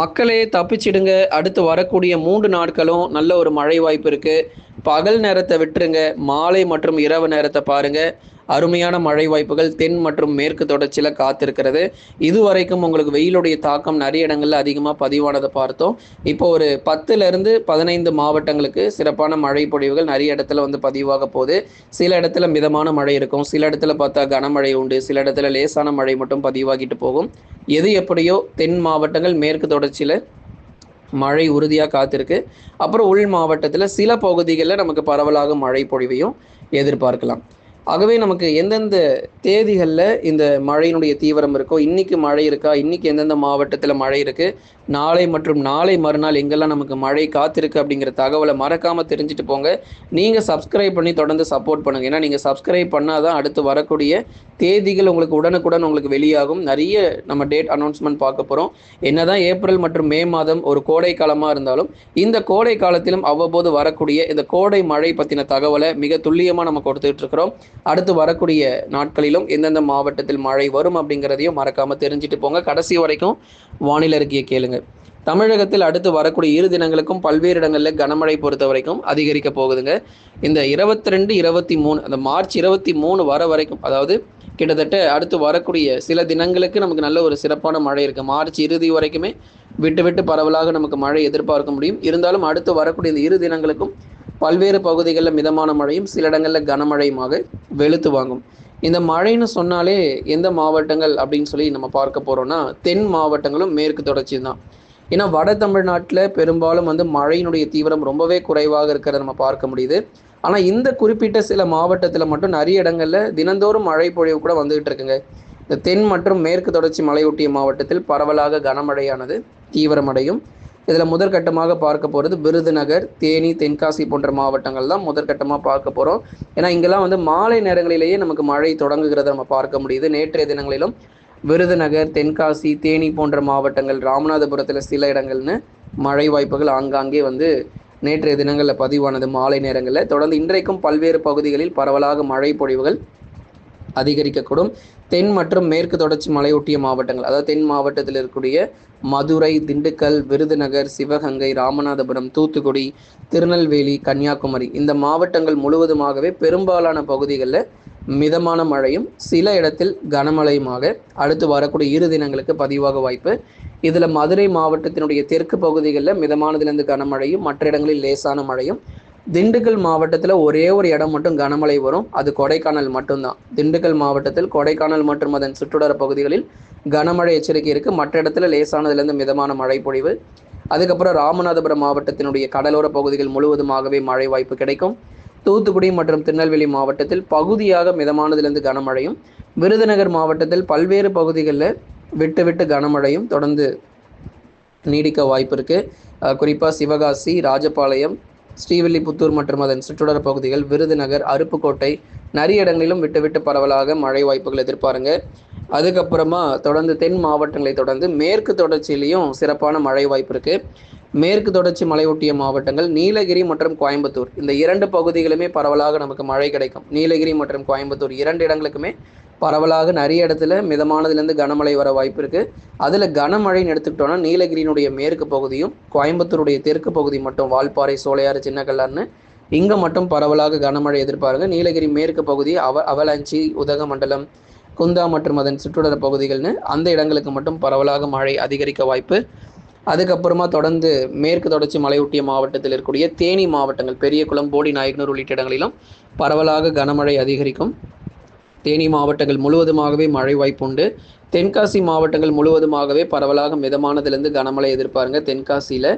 மக்களே தப்பிச்சிடுங்க. அடுத்து வரக்கூடிய மூன்று நாட்களும் நல்ல ஒரு மழை வாய்ப்பு இருக்கு. பகல் நேரத்தை விட்டுருங்க. மாலை மற்றும் இரவு நேரத்தை பாருங்க. அருமையான மழை வாய்ப்புகள் தென் மற்றும் மேற்கு தொடர்ச்சியில் காத்திருக்கிறது. இதுவரைக்கும் உங்களுக்கு வெயிலுடைய தாக்கம் நிறைய இடங்களில் அதிகமாக பதிவானதை பார்த்தோம். இப்போ ஒரு பத்துலேருந்து பதினைந்து மாவட்டங்களுக்கு சிறப்பான மழை பொழிவுகள் நிறைய இடத்துல வந்து பதிவாக போகுது. சில இடத்துல மிதமான மழை இருக்கும். சில இடத்துல பார்த்தா கனமழை உண்டு. சில இடத்துல லேசான மழை மட்டும் பதிவாகிட்டு போகும். எது எப்படியோ தென் மாவட்டங்கள் மேற்கு தொடர்ச்சியில் மழை உறுதியாக காத்திருக்கு. அப்புறம் உள் மாவட்டத்தில் சில பகுதிகளில் நமக்கு பரவலாக மழை பொழிவையும் எதிர்பார்க்கலாம். ஆகவே நமக்கு எந்தெந்த தேதிகளில் இந்த மழையினுடைய தீவிரம் இருக்கோ இன்னைக்கு மழை இருக்கா இன்னைக்கு எந்தெந்த மாவட்டத்தில் மழை இருக்குது நாளை மற்றும் நாளை மறுநாள் எங்கெல்லாம் நமக்கு மழை காத்திருக்கு அப்படிங்கிற தகவலை மறக்காமல் தெரிஞ்சுட்டு போங்க. நீங்கள் சப்ஸ்கிரைப் பண்ணி தொடர்ந்து சப்போர்ட் பண்ணுங்கள் ஏன்னா நீங்கள் சப்ஸ்கிரைப் பண்ணாதான் அடுத்து வரக்கூடிய தேதிகள் உங்களுக்கு உடனுக்குடன் உங்களுக்கு வெளியாகும். நிறைய நம்ம டேட் அனௌன்ஸ்மெண்ட் பார்க்க போறோம். என்னதான் ஏப்ரல் மற்றும் மே மாதம் ஒரு கோடை காலமாக இருந்தாலும் இந்த கோடை காலத்திலும் அவ்வப்போது வரக்கூடிய இந்த கோடை மழை பற்றின தகவலை மிக துல்லியமாக நம்ம கொடுத்துட்டு இருக்கிறோம். அடுத்து வரக்கூடிய நாட்களிலும் எந்தெந்த மாவட்டத்தில் மழை வரும் அப்படிங்கிறதையும் மறக்காமல் தெரிஞ்சுட்டு போங்க. கடைசி வரைக்கும் வானிலை இருக்கிய கேளுங்க. தமிழகத்தில் அடுத்து வரக்கூடிய இரு தினங்களுக்கும் பல்வேறு இடங்களில் கனமழை பொறுத்த வரைக்கும் அதிகரிக்க போகுதுங்க. இந்த இருபத்தி ரெண்டு இருபத்தி மூணு அந்த மார்ச் இருபத்தி மூணு வர வரைக்கும் அதாவது கிட்டத்தட்ட அடுத்து வரக்கூடிய சில தினங்களுக்கு நமக்கு நல்ல ஒரு சிறப்பான மழை இருக்குது மார்ச் இறுதி வரைக்குமே விட்டு விட்டு பரவலாக நமக்கு மழை எதிர்பார்க்க முடியும். இருந்தாலும் அடுத்து வரக்கூடிய இந்த இரு தினங்களுக்கும் பல்வேறு பகுதிகளில் மிதமான மழையும் சில இடங்களில் கனமழையுமாக வெளுத்து வாங்கும். இந்த மழைன்னு சொன்னாலே எந்த மாவட்டங்கள் அப்படின்னு சொல்லி நம்ம பார்க்க போகிறோம்னா தென் மாவட்டங்களும் மேற்கு தொடர்ச்சி தான் ஏன்னா வட தமிழ்நாட்டில் பெரும்பாலும் வந்து மழையினுடைய தீவிரம் ரொம்பவே குறைவாக இருக்கிறத நம்ம பார்க்க முடியுது. ஆனால் இந்த குறிப்பிட்ட சில மாவட்டத்தில் மட்டும் நிறைய இடங்களில் தினந்தோறும் மழை பொழிவு கூட வந்துகிட்டு இருக்குங்க. இந்த தென் மற்றும் மேற்கு தொடர்ச்சி மலையொட்டிய மாவட்டத்தில் பரவலாக கனமழையானது தீவிரமடையும். இதில் முதற்கட்டமாக பார்க்க போகிறது விருதுநகர் தேனி தென்காசி போன்ற மாவட்டங்கள் தான் முதற்கட்டமாக பார்க்க போகிறோம் ஏன்னா இங்கெல்லாம் வந்து மாலை நேரங்களிலேயே நமக்கு மழை தொடங்குகிறத நம்ம பார்க்க முடியுது. நேற்றைய தினங்களிலும் விருதுநகர் தென்காசி தேனி போன்ற மாவட்டங்கள் ராமநாதபுரத்தில் சில இடங்கள்னு மழை வாய்ப்புகள் ஆங்காங்கே வந்து நேற்றைய தினங்களில் பதிவானது மாலை நேரங்களில். தொடர்ந்து இன்றைக்கும் பல்வேறு பகுதிகளில் பரவலாக மழை பொழிவுகள் அதிகரிக்கக்கூடும். தென் மற்றும் மேற்கு தொடர்ச்சி மலையொட்டிய மாவட்டங்கள் அதாவது தென் மாவட்டத்தில் இருக்கக்கூடிய மதுரை திண்டுக்கல் விருதுநகர் சிவகங்கை ராமநாதபுரம் தூத்துக்குடி திருநெல்வேலி கன்னியாகுமரி இந்த மாவட்டங்கள் முழுவதுமாகவே பெரும்பாலான பகுதிகளில் மிதமான மழையும் சில இடத்தில் கனமழையுமாக அடுத்து வரக்கூடிய இரு தினங்களுக்கு பதிவாக வாய்ப்பு. இதில் மதுரை மாவட்டத்தினுடைய தெற்கு பகுதிகளில் மிதமானதிலிருந்து கனமழையும் மற்ற இடங்களில் லேசான மழையும். திண்டுக்கல் மாவட்டத்தில் ஒரே ஒரு இடம் மட்டும் கனமழை வரும். அது கொடைக்கானல் மட்டும்தான். திண்டுக்கல் மாவட்டத்தில் கொடைக்கானல் மற்றும் அதன் சுற்றுடர பகுதிகளில் கனமழை எச்சரிக்கை இருக்குது மற்ற இடத்துல லேசானதுலேருந்து மிதமான மழை பொழிவு. அதுக்கப்புறம் ராமநாதபுரம் மாவட்டத்தினுடைய கடலோர பகுதிகள் முழுவதுமாகவே மழை வாய்ப்பு கிடைக்கும். தூத்துக்குடி மற்றும் திருநெல்வேலி மாவட்டத்தில் பகுதியாக மிதமானதிலிருந்து கனமழையும் விருதுநகர் மாவட்டத்தில் பல்வேறு பகுதிகளில் விட்டு விட்டு கனமழையும் தொடர்ந்து நீடிக்க வாய்ப்பு இருக்குது குறிப்பாக சிவகாசி ராஜபாளையம் ஸ்ரீவில்லிபுத்தூர் மற்றும் அதன் சுற்றுவட்டார பகுதிகள் விருதுநகர் அருப்புக்கோட்டை நிறைய இடங்களிலும் விட்டு விட்டு பரவலாக மழை வாய்ப்புகள் எதிர்பாருங்க. அதுக்கப்புறமா தொடர்ந்து தென் மாவட்டங்களை தொடர்ந்து மேற்கு தொடர்ச்சியிலையும் சிறப்பான மழை வாய்ப்பு இருக்குது மேற்கு தொடர்ச்சி மலையொட்டிய மாவட்டங்கள் நீலகிரி மற்றும் கோயம்புத்தூர். இந்த இரண்டு பகுதிகளுமே பரவலாக நமக்கு மழை கிடைக்கும். நீலகிரி மற்றும் கோயம்புத்தூர் இரண்டு இடங்களுக்குமே பரவலாக நிறைய இடத்துல மிதமானதுலேருந்து கனமழை வர வாய்ப்பு இருக்குது அதில் கனமழைன்னு எடுத்துக்கிட்டோம்னா நீலகிரியினுடைய மேற்கு பகுதியும் கோயம்புத்தூருடைய தெற்கு பகுதி மட்டும் வால்பாறை சோலையாறு சின்னக்கல்லார்னு இங்கே மட்டும் பரவலாக கனமழை எதிர்பாருங்க. நீலகிரி மேற்கு பகுதி அவ அவலாஞ்சி உதகமண்டலம் குந்தா மற்றும் அதன் சுற்றுலா பகுதிகள்னு அந்த இடங்களுக்கு மட்டும் பரவலாக மழை அதிகரிக்க வாய்ப்பு அதுக்கப்புறமா தொடர்ந்து மேற்கு தொடர்ச்சி மலையொட்டிய மாவட்டத்தில் இருக்கக்கூடிய தேனி மாவட்டங்கள் பெரியகுளம் போடி நாயக்கனூர் உள்ளிட்ட இடங்களிலும் பரவலாக கனமழை அதிகரிக்கும். தேனி மாவட்டங்கள் முழுவதுமாகவே மழை வாய்ப்புண்டு. தென்காசி மாவட்டங்கள் முழுவதுமாகவே பரவலாக மிதமானதிலிருந்து கனமழை எதிர்பாருங்க. தென்காசியில்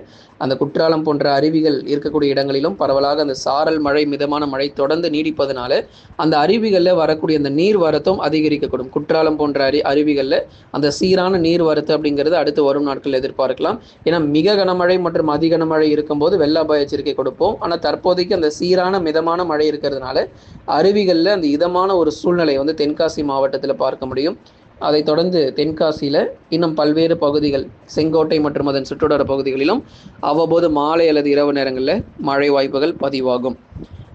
அந்த குற்றாலம் போன்ற அருவிகள் இருக்கக்கூடிய இடங்களிலும் பரவலாக அந்த சாரல் மழை மிதமான மழை தொடர்ந்து நீடிப்பதனால அந்த அருவிகளில் வரக்கூடிய அந்த நீர் வரத்தும் அதிகரிக்கக்கூடும். குற்றாலம் போன்ற அரி அருவிகளில் அந்த சீரான நீர் வரத்து அப்படிங்கிறது அடுத்து வரும் நாட்களில் எதிர்பார்க்கலாம். ஏன்னா மிக கனமழை மற்றும் அதி கனமழை இருக்கும்போது வெள்ள அபாய எச்சரிக்கை கொடுப்போம். ஆனால் தற்போதைக்கு அந்த சீரான மிதமான மழை இருக்கிறதுனால அருவிகளில் அந்த இதமான ஒரு சூழ்நிலை வந்து தென்காசி மாவட்டத்தில் பார்க்க முடியும். அதைத் தொடர்ந்து தென்காசியில் இன்னும் பல்வேறு பகுதிகள் செங்கோட்டை மற்றும் அதன் சுற்றுவட்டார பகுதிகளிலும் அவ்வப்போது மாலை அல்லது இரவு நேரங்களில் மழை வாய்ப்புகள் பதிவாகும்.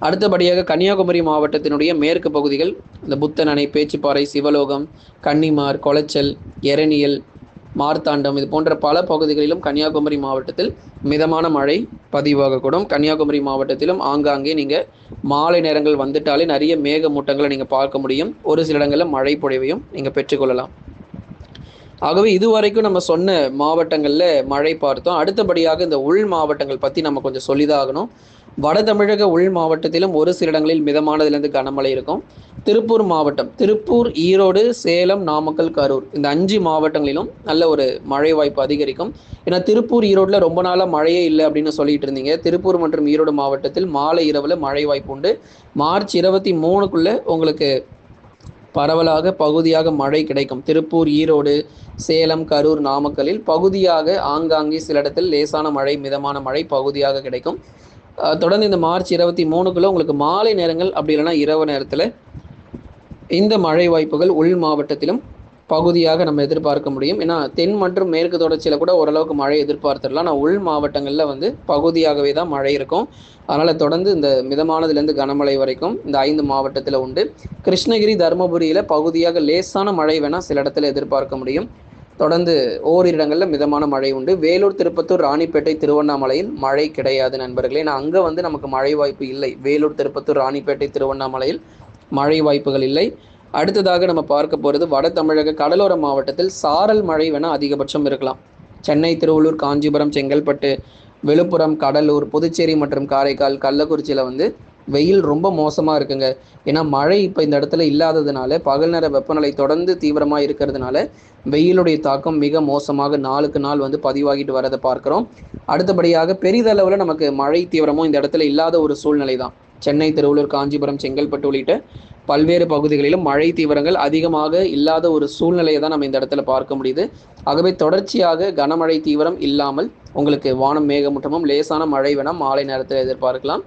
அடுத்தபடியாக கன்னியாகுமரி மாவட்டத்தினுடைய மேற்கு பகுதிகள் இந்த புத்தன் அணை பேச்சுப்பாறை சிவலோகம் கன்னிமார் கொளச்சல் எரணியல் மார்த்தாண்டம். இது போன்ற பல பகுதிகளிலும் கன்னியாகுமரி மாவட்டத்தில் மிதமான மழை பதிவாகக்கூடும். கன்னியாகுமரி மாவட்டத்திலும் ஆங்காங்கே நீங்கள் மாலை நேரங்கள் வந்துட்டாலே நிறைய மேகமூட்டங்களை நீங்கள் பார்க்க முடியும். ஒரு சில இடங்களில் மழை பொழிவையும் நீங்கள் பெற்றுக்கொள்ளலாம். ஆகவே இதுவரைக்கும் நம்ம சொன்ன மாவட்டங்களில் மழை பார்த்தோம். அடுத்தபடியாக இந்த உள் மாவட்டங்கள் பற்றி நம்ம கொஞ்சம் சொல்லிதாகணும் வட தமிழக உள் மாவட்டத்திலும் ஒரு சில இடங்களில் மிதமானதுலேருந்து கனமழை இருக்கும். திருப்பூர் மாவட்டம். திருப்பூர் ஈரோடு சேலம் நாமக்கல் கரூர். இந்த அஞ்சு மாவட்டங்களிலும் நல்ல ஒரு மழை வாய்ப்பு அதிகரிக்கும். ஏன்னா திருப்பூர் ஈரோடில் ரொம்ப நாளாக மழையே இல்லை அப்படின்னு சொல்லிட்டு இருந்தீங்க. திருப்பூர் மற்றும் ஈரோடு மாவட்டத்தில் மாலை இரவில் மழை வாய்ப்பு உண்டு. மார்ச் இருபத்தி மூணுக்குள்ளே உங்களுக்கு பரவலாக பகுதியாக மழை கிடைக்கும். திருப்பூர் ஈரோடு சேலம் கரூர் நாமக்கலில் பகுதியாக ஆங்காங்கே சில இடத்தில் லேசான மழை மிதமான மழை பகுதியாக கிடைக்கும். தொடர்ந்து இந்த மார்ச் இருபத்தி மூணுக்குள்ளே உங்களுக்கு மாலை நேரங்கள் அப்படி இல்லைன்னா இரவு நேரத்தில் இந்த மழை வாய்ப்புகள் உள் மாவட்டத்திலும் பகுதியாக நம்ம எதிர்பார்க்க முடியும். ஏன்னா தென் மற்றும் மேற்கு தொடர்ச்சியில் கூட ஓரளவுக்கு மழை எதிர்பார்த்துடலாம். ஆனால் உள் மாவட்டங்களில் வந்து பகுதியாகவே தான் மழை இருக்கும். அதனால் தொடர்ந்து இந்த மிதமானதுலேருந்து கனமழை வரைக்கும் இந்த ஐந்து மாவட்டத்தில் உண்டு. கிருஷ்ணகிரி தருமபுரியில் பகுதியாக லேசான மழை வேணால் சில இடத்துல எதிர்பார்க்க முடியும். தொடர்ந்து ஓரிரு இடங்களில் மிதமான மழை உண்டு. வேலூர் திருப்பத்தூர் ராணிப்பேட்டை திருவண்ணாமலையில் மழை கிடையாது நண்பர்களே. நான் அங்கே வந்து நமக்கு மழை வாய்ப்பு இல்லை. வேலூர் திருப்பத்தூர் ராணிப்பேட்டை திருவண்ணாமலையில் மழை வாய்ப்புகள் இல்லை. அடுத்ததாக நம்ம பார்க்க போகிறது வட தமிழக கடலோர மாவட்டத்தில் சாரல் மழை வேணால் அதிகபட்சம் இருக்கலாம். சென்னை திருவள்ளூர் காஞ்சிபுரம் செங்கல்பட்டு விழுப்புரம் கடலூர் புதுச்சேரி மற்றும் காரைக்கால் கள்ளக்குறிச்சியில் வந்து வெயில் ரொம்ப மோசமாக இருக்குங்க. ஏன்னா மழை இப்போ இந்த இடத்துல இல்லாததுனால பகல் நேர வெப்பநிலை தொடர்ந்து தீவிரமாக இருக்கிறதுனால வெயிலுடைய தாக்கம் மிக மோசமாக நாளுக்கு நாள் வந்து பதிவாகிட்டு வரதை பார்க்குறோம். அடுத்தபடியாக பெரிதளவில் நமக்கு மழை தீவிரமும் இந்த இடத்துல இல்லாத ஒரு சூழ்நிலை தான் சென்னை திருவள்ளூர் காஞ்சிபுரம் செங்கல்பட்டு உள்ளிட்ட பல்வேறு பகுதிகளிலும் மழை தீவிரங்கள் அதிகமாக இல்லாத ஒரு சூழ்நிலையை தான் நம்ம இந்த இடத்துல பார்க்க முடியுது. ஆகவே தொடர்ச்சியாக கனமழை தீவிரம் இல்லாமல் உங்களுக்கு வானம் மேகமூட்டமும் லேசான மழை வேணால் மாலை நேரத்தில் எதிர்பார்க்கலாம்.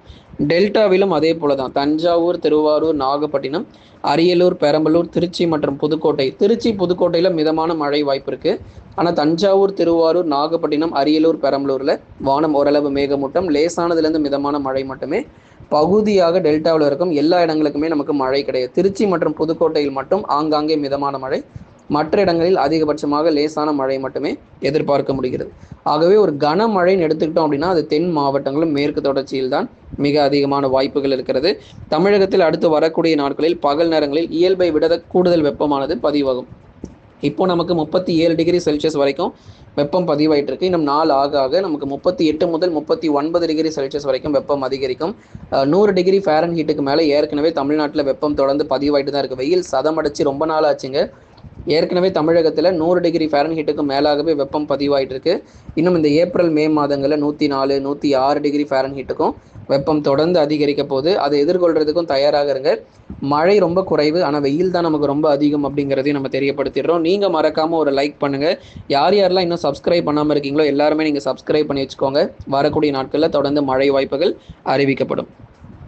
டெல்டாவிலும் அதே போல தான். தஞ்சாவூர் திருவாரூர் நாகப்பட்டினம் அரியலூர் பெரம்பலூர் திருச்சி மற்றும் புதுக்கோட்டை. திருச்சி புதுக்கோட்டையில் மிதமான மழை வாய்ப்பு இருக்குது ஆனால் தஞ்சாவூர் திருவாரூர் நாகப்பட்டினம் அரியலூர் பெரம்பலூரில் வானம் ஓரளவு மேகமூட்டம் லேசானதுலேருந்து மிதமான மழை மட்டுமே. பகுதியாக டெல்டாவில் இருக்கும் எல்லா இடங்களுக்குமே நமக்கு மழை கிடையாது. திருச்சி மற்றும் புதுக்கோட்டையில் மட்டும் ஆங்காங்கே மிதமான மழை. மற்ற இடங்களில் அதிகபட்சமாக லேசான மழை மட்டுமே எதிர்பார்க்க முடிகிறது. ஆகவே ஒரு கனமழைன்னு எடுத்துக்கிட்டோம் அப்படின்னா அது தென் மாவட்டங்களும் மேற்கு தொடர்ச்சியில் தான் மிக அதிகமான வாய்ப்புகள் இருக்கிறது. தமிழகத்தில் அடுத்து வரக்கூடிய நாட்களில் பகல் நேரங்களில் இயல்பை விட கூடுதல் வெப்பமானது பதிவாகும். இப்போ நமக்கு முப்பத்தி ஏழு டிகிரி செல்சியஸ் வரைக்கும் வெப்பம் பதிவாயிட்டு இருக்கு இன்னும் நாள் ஆக ஆக நமக்கு முப்பத்தி எட்டு முதல் முப்பத்தி ஒன்பது டிகிரி செல்சியஸ் வரைக்கும் வெப்பம் அதிகரிக்கும். நூறு டிகிரி ஃபேரன் ஹீட்டுக்கு மேலே ஏற்கனவே தமிழ்நாட்டில் வெப்பம் தொடர்ந்து பதிவாயிட்டு தான் இருக்குது வெயில் சதமடைச்சு ரொம்ப நாள் ஆச்சுங்க. ஏற்கனவே தமிழகத்தில் நூறு டிகிரி ஃபேரன்ஹீட்டுக்கு மேலாகவே வெப்பம் பதிவாயிட்டு இருக்கு இன்னும் இந்த ஏப்ரல் மே மாதங்களில் நூற்றி நாலு நூற்றி ஆறு டிகிரி ஃபேரன்ஹீட்டுக்கும் வெப்பம் தொடர்ந்து அதிகரிக்க போது அதை எதிர்கொள்றதுக்கும் தயாராக இருங்க மழை ரொம்ப குறைவு ஆனால் வெயில் தான் நமக்கு ரொம்ப அதிகம் அப்படிங்கிறதையும் நம்ம தெரியப்படுத்திடுறோம். நீங்கள் மறக்காமல் ஒரு லைக் பண்ணுங்கள் யார் யாரெல்லாம் இன்னும் சப்ஸ்கிரைப் பண்ணாமல் இருக்கீங்களோ எல்லாருமே நீங்கள் சப்ஸ்கிரைப் பண்ணி வச்சுக்கோங்க. வரக்கூடிய நாட்களில் தொடர்ந்து மழை வாய்ப்புகள் அறிவிக்கப்படும்.